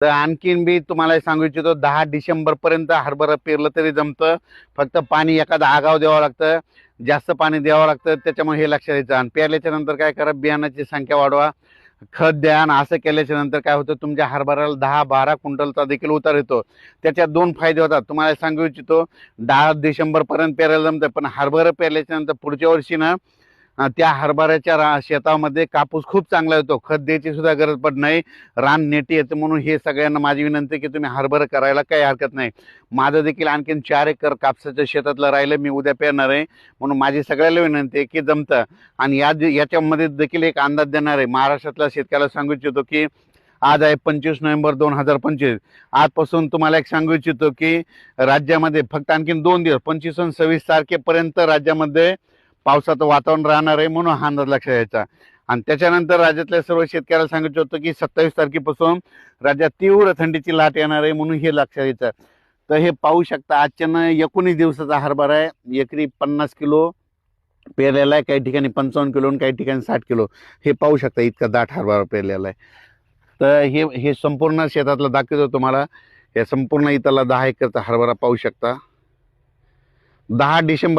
तर आणखीन बी तुम्हाला सांगू इच्छितो दहा डिसेंबर पर्यंत हरभरा पेरलं तरी जमतं. फक्त पाणी एखादा आगाव द्यावं लागतं. जास्त पाणी द्यावं लागतं. त्याच्यामुळे हे लक्षात यायचं आणि पेरल्याच्या नंतर काय करा बियाणाची संख्या वाढवा. खत द्या आणि असं केल्याच्यानंतर काय होतं तुमच्या हरभऱ्याला दहा बारा क्विंटलचा देखील उतार येतो. त्याच्यात दोन फायदे होतात. तुम्हाला सांगू इच्छितो दहा डिसेंबरपर्यंत पेरायला जमतं पण हरभरं पेरल्याच्या नंतर पुढच्या वर्षी ना त्या हरभऱ्याच्या रा शेतामध्ये कापूस खूप चांगला येतो. खत द्यायची सुद्धा गरज पडत नाही. रान नेटी येतं म्हणून हे सगळ्यांना माझी विनंती आहे की तुम्ही हरभरा करायला काही हरकत नाही. माझं देखील आणखीन चार एकर कापसाच्या शेतातलं राहिलं मी उद्या पेरणार आहे. म्हणून माझी सगळ्याला विनंती आहे की जमतं. आणि या याच्यामध्ये देखील एक अंदाज देणार आहे. महाराष्ट्रातल्या शेतकऱ्याला सांगू इच्छितो की आज आहे पंचवीस नोव्हेंबर दोन हजार पंचवीस. आजपासून तुम्हाला एक सांगू इच्छितो की राज्यामध्ये फक्त आणखीन दोन दिवस पंचवीस सव्वीस तारखेपर्यंत राज्यामध्ये पावसाचं वातावरण राहणार आहे म्हणून हा अंदाज लक्षात यायचा आणि त्याच्यानंतर राज्यातल्या सर्व शेतकऱ्याला सांगितलं होतं की सत्तावीस तारखेपासून राज्यात तीव्र थंडीची लाट येणार आहे म्हणून हे लक्षात यायचं तर हे पाहू शकता आजच्यानं एकोणीस दिवसाचा हरभरा आहे. एकरी पन्नास किलो पेरलेला आहे काही ठिकाणी पंचावन्न किलो आणि काही ठिकाणी साठ किलो. हे पाहू शकता इतका दाट हरभरा पेरलेला आहे. तर हे हे संपूर्ण शेतातलं दाखवतो तुम्हाला. या संपूर्ण इथला दहा एकरचा हरभरा पाहू शकता. दहा डिसेंबर